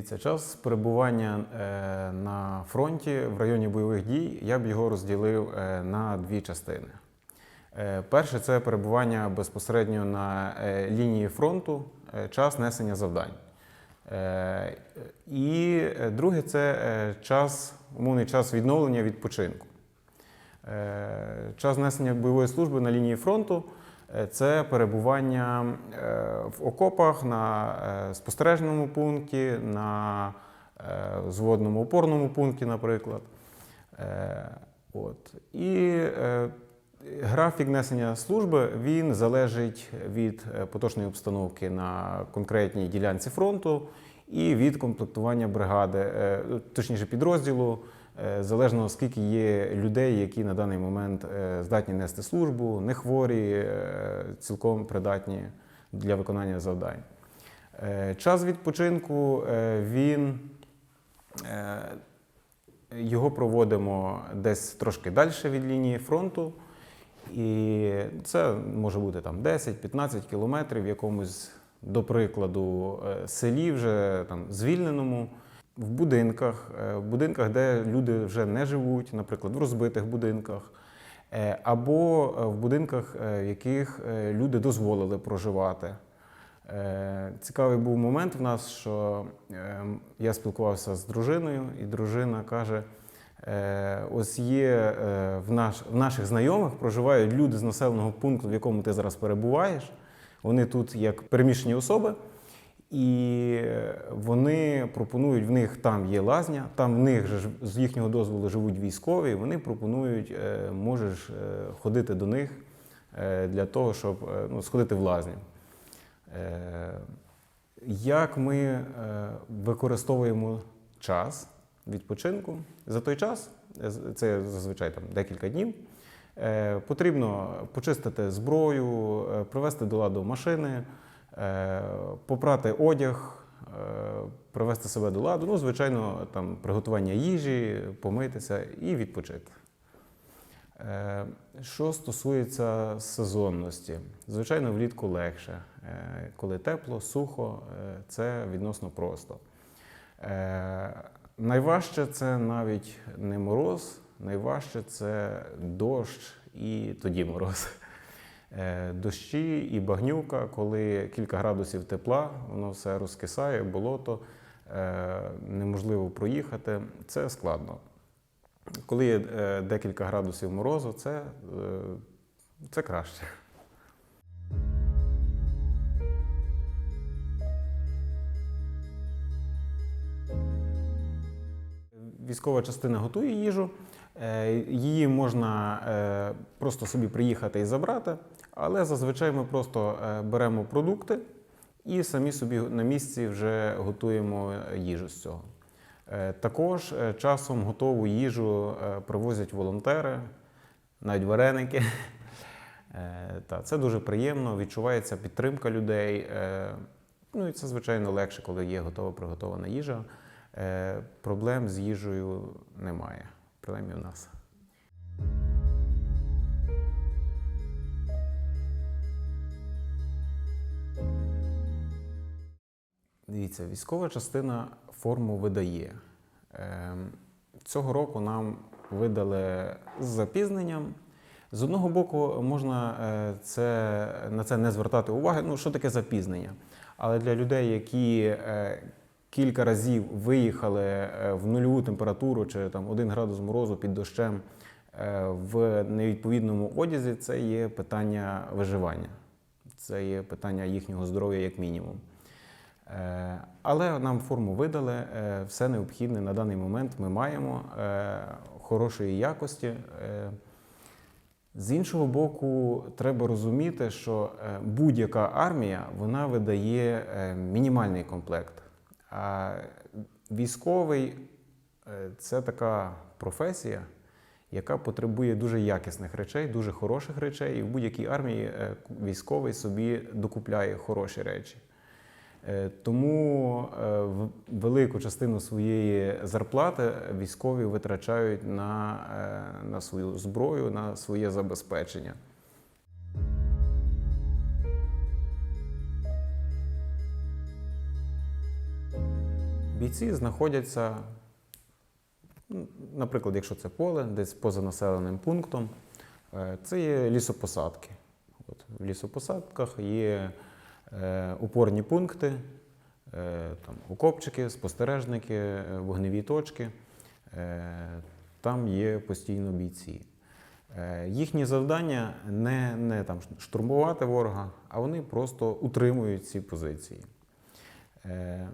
Дивіться, час перебування е, на фронті в районі бойових дій я б його розділив е, на дві частини. Е, Перше це перебування безпосередньо на лінії фронту, час несення завдань. І друге це час, умовний час відновлення відпочинку. Час несення бойової служби на лінії фронту це перебування е, в окопах на е, спостережному пункті, на е, зводному опорному пункті, наприклад. Е, От. І е, графік несення служби він залежить від е, поточної обстановки на конкретній ділянці фронту і від комплектування бригади, е, точніше підрозділу, е, залежно скільки є людей, які на даний момент е, здатні нести службу, не хворі, е, цілком придатні для виконання завдань. Е, Час відпочинку е, він е, його проводимо десь трошки далі від лінії фронту. І це може бути там 10-15 кілометрів в якомусь, до прикладу, е, селі, вже там звільненому, в будинках, е, в будинках, де люди вже не живуть, наприклад, в розбитих будинках, е, або е, в будинках, в яких люди дозволили проживати. Цікавий був момент в нас, що е, я спілкувався з дружиною, і дружина каже: ось є в, наш, в наших знайомих проживають люди з населеного пункту, в якому ти зараз перебуваєш. Вони тут як переміщені особи, і вони пропонують, в них там є лазня, там в них ж з їхнього дозволу живуть військові. Вони пропонують, е, можеш е, ходити до них е, для того, щоб ну, сходити в лазню. Як ми використовуємо час відпочинку? За той час, це зазвичай там декілька днів, потрібно почистити зброю, привести до ладу машини, попрати одяг, е, привести себе до ладу, ну, звичайно, там приготування їжі, помитися і відпочити. Е, Що стосується сезонності, звичайно, влітку легше. Е, Коли тепло, сухо, е, це відносно просто. Е, Найважче це навіть не мороз, найважче це дощ і тоді мороз. Е, Дощі і багнюка, коли кілька градусів тепла, воно все розкисає, болото, е, неможливо проїхати, це складно. Коли є е, декілька градусів морозу, це, це краще. Військова частина готує їжу. Її можна просто собі приїхати і забрати, але зазвичай ми просто е, беремо продукти і самі собі на місці вже готуємо їжу з цього. Е, Також е, часом готову їжу е, привозять волонтери, навіть вареники. Е, Та, це дуже приємно, відчувається підтримка людей. Е, Ну і це, звичайно, легше, коли є готова приготована їжа. Е, Проблем з їжею немає, принаймні в нас. Дивіться, військова частина форму видає. Ем, Цього року нам видали з запізненням. З одного боку, можна е, це, на це не звертати уваги. Ну, що таке запізнення? Але для людей, які е, кілька разів виїхали е, в нульову температуру чи там один градус морозу під дощем в невідповідному одязі, це є питання виживання. Це є питання їхнього здоров'я як мінімум. Е, Але нам форму видали, е, все необхідне на даний момент ми маємо е, хорошої якості. З іншого боку, треба розуміти, що будь-яка армія вона видає мінімальний комплект. А військовий це така професія, яка потребує дуже якісних речей, дуже хороших речей. І в будь-якій армії військовий собі докупляє хороші речі. Е, Тому е, велику частину своєї зарплати військові витрачають на, е, на свою зброю, на своє забезпечення. Бійці знаходяться, наприклад, якщо це поле, десь поза населеним пунктом, це є лісопосадки. От, в лісопосадках є опорні пункти, е, там, окопчики, спостережники, е, вогневі точки. Е, там є постійно бійці. Е, Їхнє завдання не, не там, штурмувати ворога, а вони просто утримують ці позиції. Е,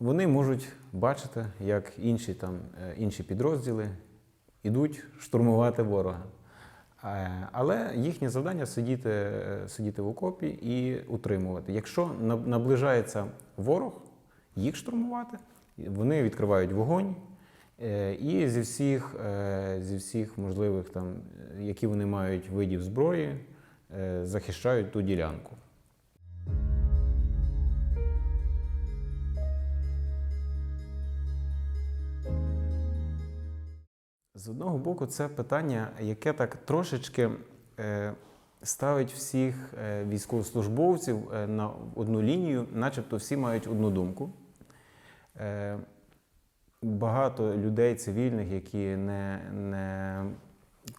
Вони можуть бачити, як інші, там, е, інші підрозділи йдуть штурмувати ворога. Е, Але їхнє завдання сидіти, е, сидіти в окопі і утримувати. Якщо на- наближається ворог, їх штурмувати, вони відкривають вогонь. е, І зі всіх, зі всіх можливих, там, які вони мають видів зброї, захищають ту ділянку. З одного боку, це питання, яке так трошечки е, ставить всіх е, військовослужбовців е, на одну лінію, начебто всі мають одну думку. Багато людей цивільних, які не, не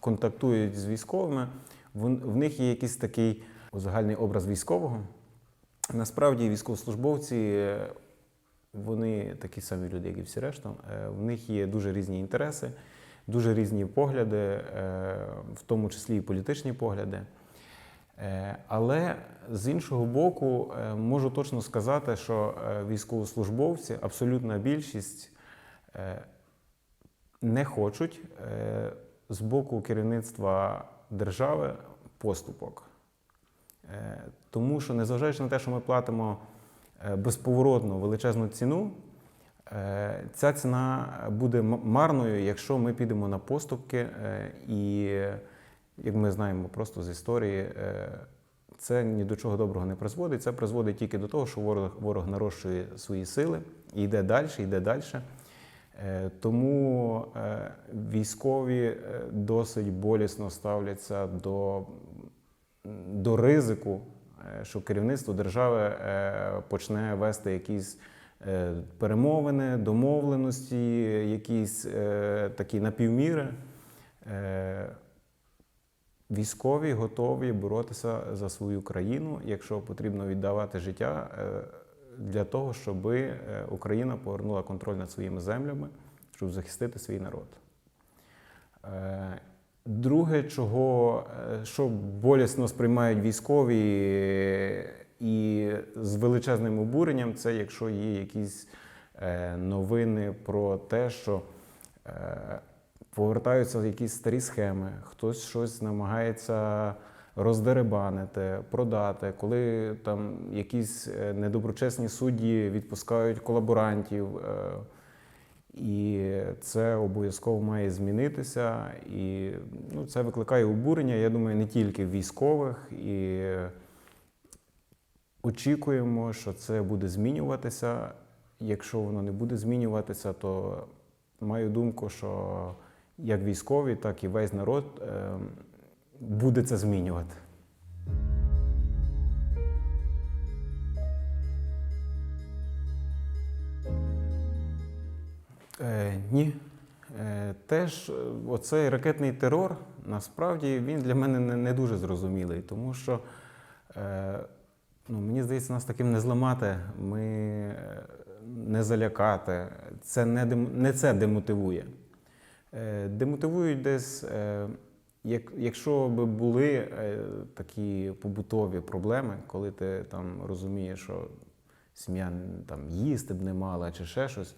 контактують з військовими, в них є якийсь такий загальний образ військового. Насправді військовослужбовці, вони такі самі люди, як і всі решта. В них є дуже різні інтереси, дуже різні погляди, е, в тому числі і політичні погляди. Е, Але з іншого боку, е, можу точно сказати, що військовослужбовці, абсолютна більшість не хочуть з боку керівництва держави поступок. Тому що, незважаючи на те, що ми платимо безповоротну величезну ціну, ця ціна буде марною, якщо ми підемо на поступки. е, І, як ми знаємо просто з історії, е, це ні до чого доброго не призводить. Це призводить тільки до того, що ворог, ворог нарощує свої сили і йде далі, йде далі. Е, Тому е, військові е, досить болісно ставляться до, до ризику, е, що керівництво держави е, почне вести якісь е, перемовини, домовленості, якісь е, такі напівміри. Е, Військові готові боротися за свою країну, якщо потрібно віддавати життя е, для того, щоб Україна повернула контроль над своїми землями, щоб захистити свій народ. Е, Друге, чого, е, що болісно сприймають військові е, і з величезним обуренням, це якщо є якісь е, новини про те, що е, повертаються якісь старі схеми, хтось щось намагається роздеребанити, продати, коли там якісь е, недоброчесні судді відпускають колаборантів. І це обов'язково має змінитися. І ну, це викликає обурення, я думаю, не тільки військових. І очікуємо, що це буде змінюватися. Якщо воно не буде змінюватися, то маю думку, що як військові, так і весь народ е, буде це змінювати. Е, ні. Е, теж е, оцей ракетний терор, насправді він для мене не, не дуже зрозумілий, тому що е, ну, мені здається, нас таким не зламати, ми е, не залякати. Це не, не це демотивує. Е, демотивують десь, е, як, якщо б були такі побутові проблеми, коли ти там розумієш, що сім'я там їсти б не мала чи ще щось,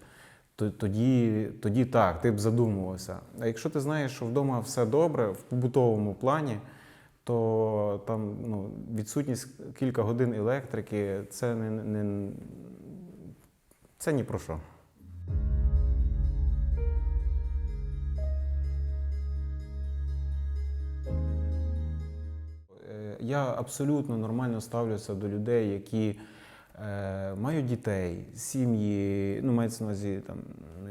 то тоді, тоді так, ти б задумувався. А якщо ти знаєш, що вдома все добре в побутовому плані, то там ну, відсутність кілька годин електрики це не, не це ні про що. Е, Я абсолютно нормально ставлюся до людей, які е, мають дітей, сім'ї, ну мається на увазі там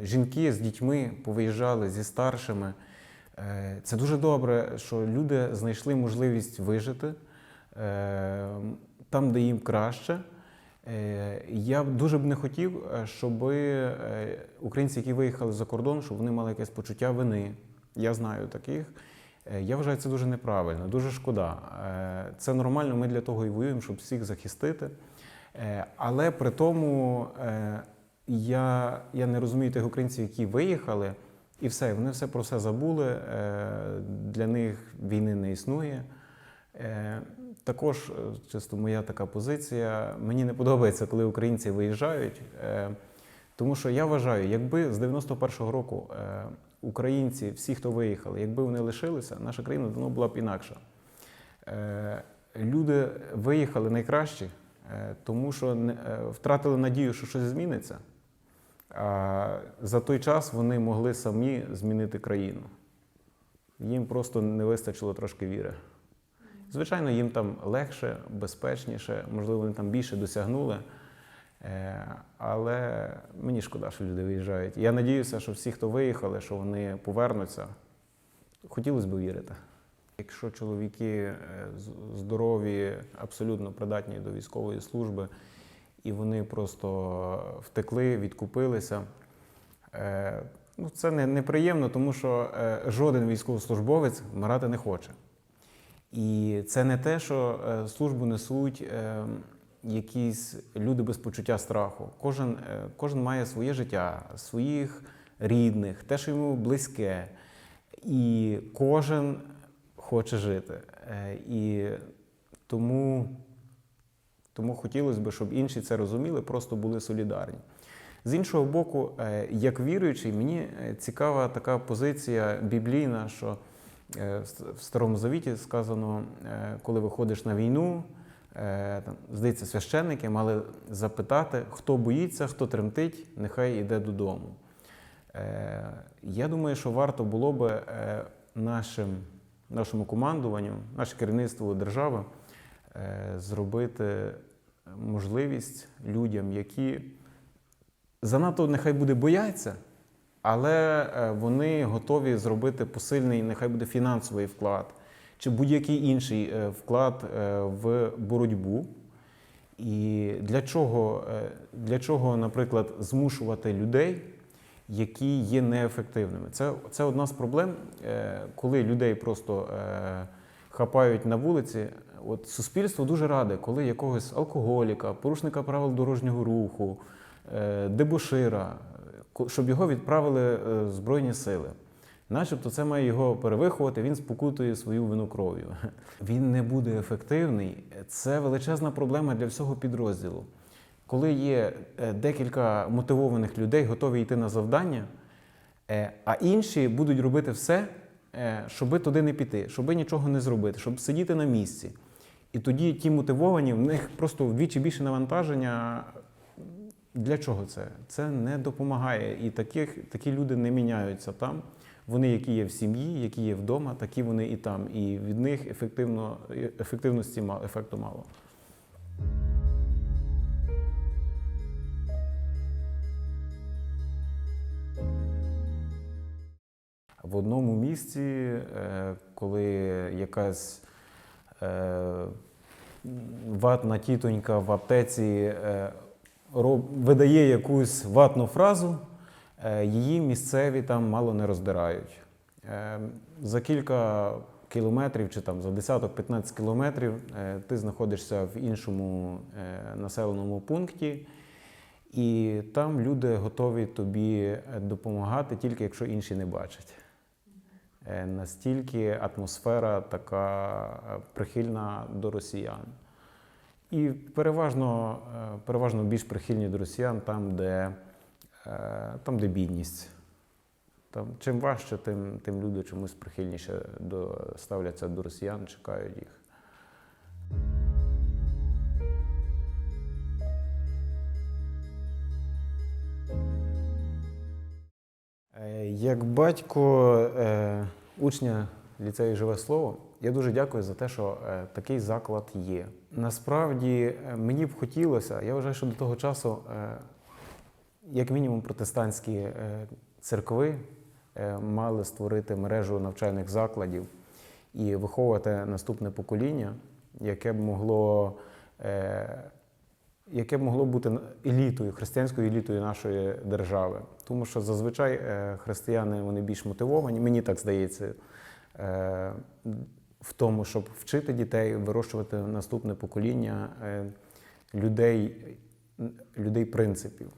жінки з дітьми повиїжджали зі старшими. Е, це дуже добре, що люди знайшли можливість вижити е, там, де їм краще. Е, Я дуже б не хотів, щоб українці, які виїхали за кордон, щоб вони мали якесь почуття вини. Я знаю таких. Я вважаю, це дуже неправильно, дуже шкода. Це нормально, ми для того і воюємо, щоб всіх захистити. Але при тому я, я не розумію тих українців, які виїхали, і все, вони все про все забули. Е, Для них війни не існує. Е, Також, е, чисто моя така позиція. Мені не подобається, коли українці виїжджають. Тому що я вважаю, якби з 91-го року українці, всі, хто виїхали, якби вони лишилися, наша країна давно була б інакша. Люди виїхали найкращі, тому що втратили надію, що щось зміниться. За той час вони могли самі змінити країну. Їм просто не вистачило трошки віри. Звичайно, їм там легше, безпечніше, можливо, вони там більше досягнули. Е, Але мені шкода, що люди виїжджають. Я надіюся, що всі, хто виїхали, що вони повернуться. Хотілося б вірити. Якщо чоловіки е, здорові, абсолютно придатні до військової служби, і вони просто втекли, відкупилися, е, ну, це не, неприємно, тому що е, жоден військовослужбовець вмирати не хоче. І це не те, що е, службу несуть е, якісь люди без почуття страху. Кожен, е, кожен має своє життя, своїх рідних, те, що йому близьке. І кожен хоче жити. Е, І тому, тому хотілося б, щоб інші це розуміли, просто були солідарні. З іншого боку, е, як віруючий, мені е, цікава така позиція біблійна, що е, в Старому Завіті сказано, коли виходиш на війну, там, здається, священники мали запитати, хто боїться, хто тремтить, нехай йде додому. Я думаю, що варто було е, нашим, нашому командуванню, наше керівництво держави зробити можливість людям, які занадто нехай буде бояться, але е, вони готові зробити посильний, нехай буде фінансовий вклад чи будь-який інший е, вклад е, в боротьбу. І для чого, е, для чого, наприклад, змушувати людей, які є неефективними? Це, це одна з проблем, е, коли людей просто е, хапають на вулиці. От суспільство дуже раде, коли якогось алкоголіка, порушника правил дорожнього руху, е, дебошира, щоб його відправили е, Збройні сили. Начебто це має його перевиховати, він спокутує свою вину кров'ю. Він не буде ефективний. Це величезна проблема для всього підрозділу. Коли є е, декілька мотивованих людей, готові йти на завдання, а інші будуть робити все, щоби туди не піти, щоби нічого не зробити, щоб сидіти на місці. І тоді ті мотивовані, в них просто вдвічі більше навантаження. Для чого це? Це не допомагає. І таких, такі люди не міняються там. Вони, які є в сім'ї, які є вдома, такі вони і там. І від них ефективно, ефективності ефекту мало. В одному місці, е, коли якась ватна тітонька в аптеці е, видає якусь ватну фразу, е, її місцеві там мало не роздирають. Е, За кілька кілометрів чи там за десяток 15 кілометрів е, ти знаходишся в іншому е, населеному пункті. І там люди готові тобі е, допомагати, тільки якщо інші не бачать. Е, Настільки атмосфера така е, прихильна до росіян. І переважно, е, переважно більш прихильні до росіян там, де, там, де бідність. Там, чим важче, тим, тим люди чомусь прихильніше до, ставляться до росіян, чекають їх. Як батько учня ліцею Живе Слово, я дуже дякую за те, що е, такий заклад є. Насправді е, мені б хотілося, я вважаю, що до того часу, е, як мінімум, протестантські церкви мали створити мережу навчальних закладів і виховувати наступне покоління, яке б могло яке могло бути елітою, християнською елітою нашої держави. Тому що зазвичай е, християни вони більш мотивовані, мені так здається, е, в тому, щоб вчити дітей, вирощувати наступне покоління е, людей, людей принципів.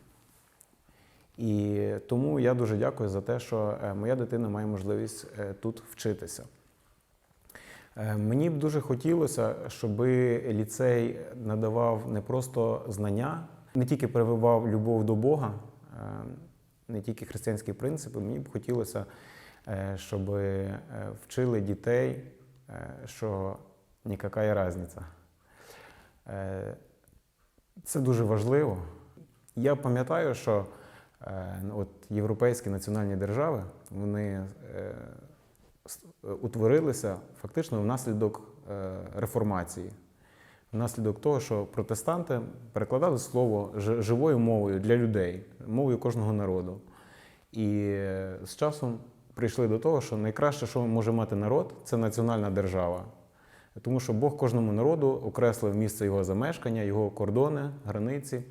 І тому я дуже дякую за те, що моя дитина має можливість тут вчитися. Е, Мені б дуже хотілося, щоб ліцей надавав не просто знання, не тільки прививав любов до Бога, е, не тільки християнські принципи. Мені б хотілося, е, щоб вчили дітей, що ніяка різниця. Це дуже важливо. Я пам'ятаю, що от європейські національні держави вони утворилися фактично внаслідок е, реформації, внаслідок того, що протестанти перекладали слово живою мовою для людей, мовою кожного народу. І е, з часом прийшли до того, що найкраще, що може мати народ, це національна держава. Тому що Бог кожному народу окреслив місце його замешкання, його кордони, границі.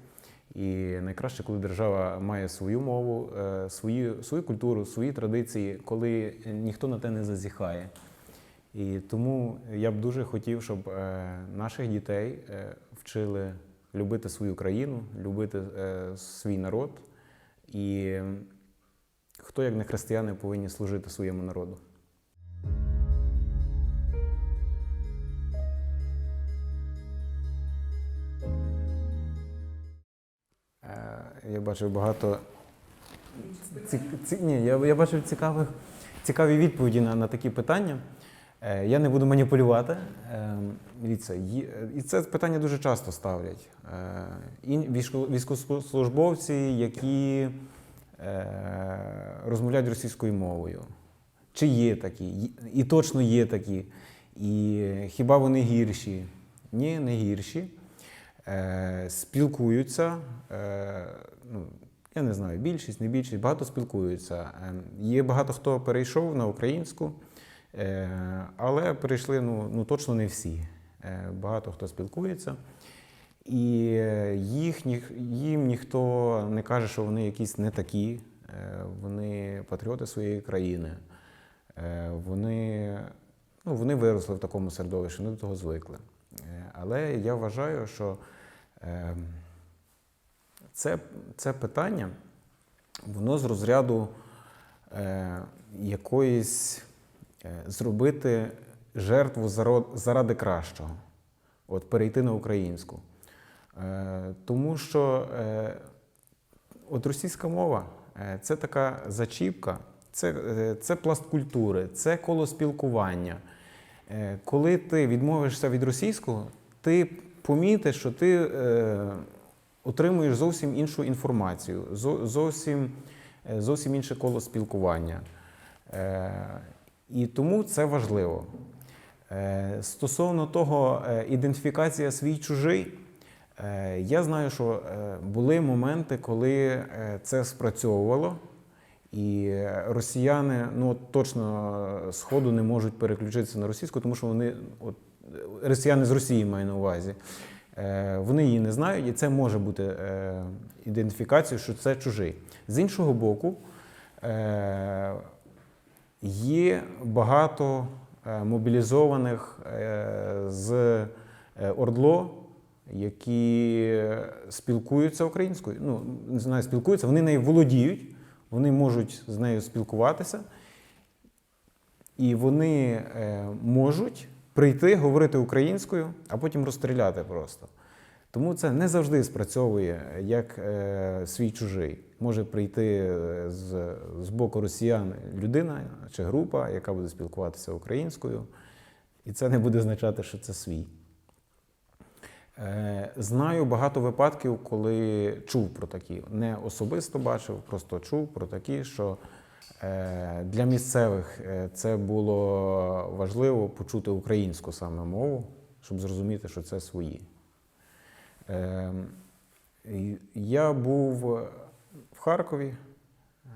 І найкраще, коли держава має свою мову, е, свою, свою культуру, свої традиції, коли ніхто на те не зазіхає. І тому я б дуже хотів, щоб е, наших дітей е, вчили любити свою країну, любити свій народ. І хто, як не християни, повинні служити своєму народу. Я бачив багато. Ці, ні, я, я бачив цікавих, цікаві відповіді на, на такі питання. Е, Я не буду маніпулювати. Е, Дивіться, і це питання дуже часто ставлять. Е, військовослужбовці, які е, розмовляють російською мовою. Чи є такі? І точно є такі. І хіба вони гірші? Ні, не гірші. Е, Спілкуються. е, Ну, я не знаю, більшість, не більшість, багато спілкуються. Е, Є багато хто перейшов на українську, е, але перейшли ну, ну, точно не всі. Е, Багато хто спілкується. І е, їх, їм ніхто не каже, що вони якісь не такі, вони патріоти своєї країни. Вони, ну, вони виросли в такому середовищі, вони до того звикли. Але я вважаю, що е, це, це питання, воно з розряду е, якоїсь е, зробити жертву заради кращого, от перейти на українську. Е, Тому що е, от російська мова е, це така зачіпка, це, е, це пласт культури, це коло спілкування. Е, Коли ти відмовишся від російського, ти помітиш, що ти е, отримуєш зовсім іншу інформацію, зовсім, е, зовсім інше коло спілкування. Е, І тому це важливо. Е, Стосовно того, ідентифікація свій чужий, я знаю, що були моменти, коли це спрацьовувало, і росіяни ну, точно з ходу не можуть переключитися на російську, тому що вони, от, росіяни з Росії маю на увазі, вони її не знають, і це може бути е, ідентифікацією, що це чужий. З іншого боку, е, Є багато е, мобілізованих е, з е, ОРДЛО, які спілкуються українською. Ну, не знаю, спілкуються, вони нею володіють, вони можуть з нею спілкуватися, і вони е, можуть прийти, говорити українською, а потім розстріляти просто. Тому це не завжди спрацьовує як е, свій чужий. Може прийти е, з, з боку росіян людина чи група, яка буде спілкуватися українською, і це не буде означати, що це свій. Е, знаю багато випадків, коли чув про такі. Не особисто бачив, просто чув про такі, що для місцевих е, це було важливо почути українську саме мову, щоб зрозуміти, що це свої. Е, Я був в Харкові. Е,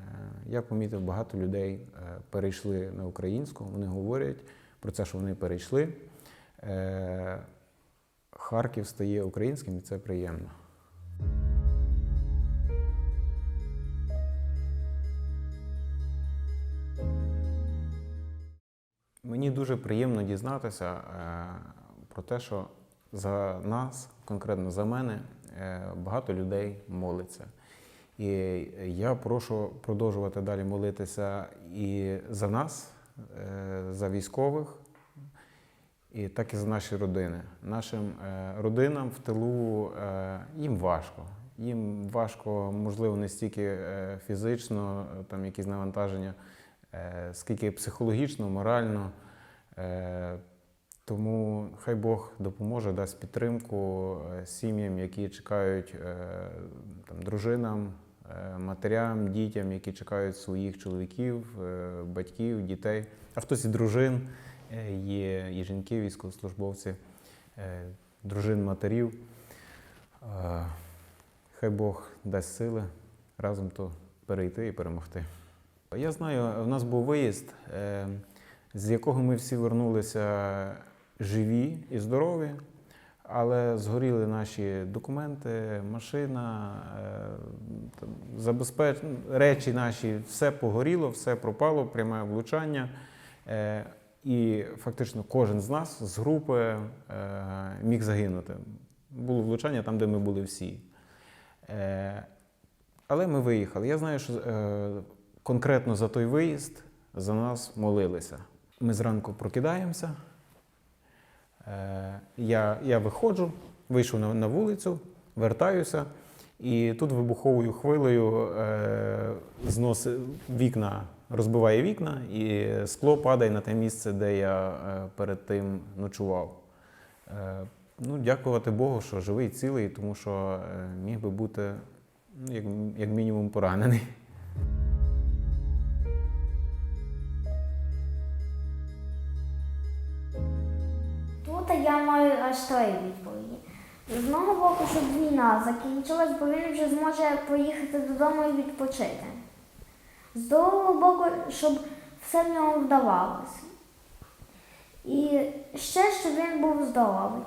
Я помітив, багато людей е, перейшли на українську. Вони говорять про це, що вони перейшли. Е, Харків стає українським, і це приємно. Дуже приємно дізнатися е, про те, що за нас, конкретно за мене, е, багато людей молиться. І я прошу продовжувати далі молитися і за нас, е, за військових, і так і за наші родини. Нашим родинам в тилу їм важко. Їм важко, можливо, не стільки фізично, там якісь навантаження, скільки психологічно, морально. Е, Тому хай Бог допоможе, дасть підтримку е, сім'ям, які чекають е, там, дружинам, матерям, дітям, які чекають своїх чоловіків, батьків, дітей, а хтось і дружин. Є і жінки, військовослужбовці, дружин матерів. Хай Бог дасть сили разом то перейти і перемогти. Я знаю, у нас був виїзд, з якого ми всі вернулися живі і здорові, але згоріли наші документи, машина, е, забезпеч... речі наші, все погоріло, все пропало, пряме влучання. Е, І фактично кожен з нас з групи е, міг загинути. Було влучання там, де ми були всі. Але ми виїхали. Я знаю, що конкретно за той виїзд за нас молилися. Ми зранку прокидаємося. Е, Я, я виходжу, вийшов на, на вулицю, вертаюся, і тут вибуховою хвилею е, зносить вікна, розбиває вікна, і скло падає на те місце, де я е, перед тим ночував. Е, Ну, дякувати Богу, що живий, цілий, тому що е, міг би бути ну, як, як мінімум поранений. Три відповіді. З одного боку, щоб війна закінчилась, бо він вже зможе поїхати додому і відпочити. З другого боку, щоб все в нього вдавалося. І ще, щоб він був здоровий.